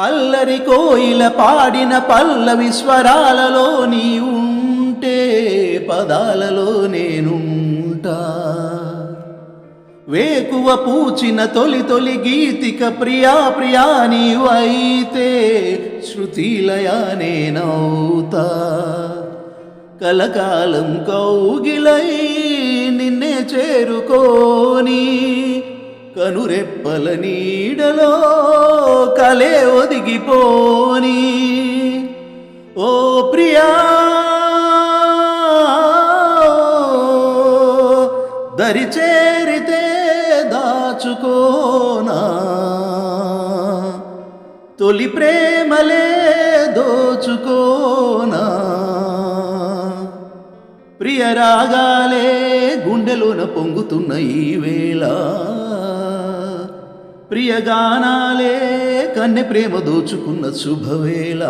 అల్లరి కోయిల పాడిన పల్లవి స్వరాలలో నీ ఉంటే పదాలలో నేనుంటా. వేకువ పూచిన తొలి తొలి గీతిక ప్రియా ప్రియా నీవైతే శృతిలయా నేనవుతా. కలకాలం కౌగిలై నిన్నే చేరుకోని కనురెప్పల నీడలో కలే ఒదిగిపోని. ఓ ప్రియా దరి చేరితే దాచుకోనా. తొలి ప్రేమలే దోచుకోనా. ప్రియ రాగాలే గుండెలోన పొంగుతున్న ఈ వేళ. ప్రియగానాలే కన్నె ప్రేమ దోచుకున్న శుభవేళ.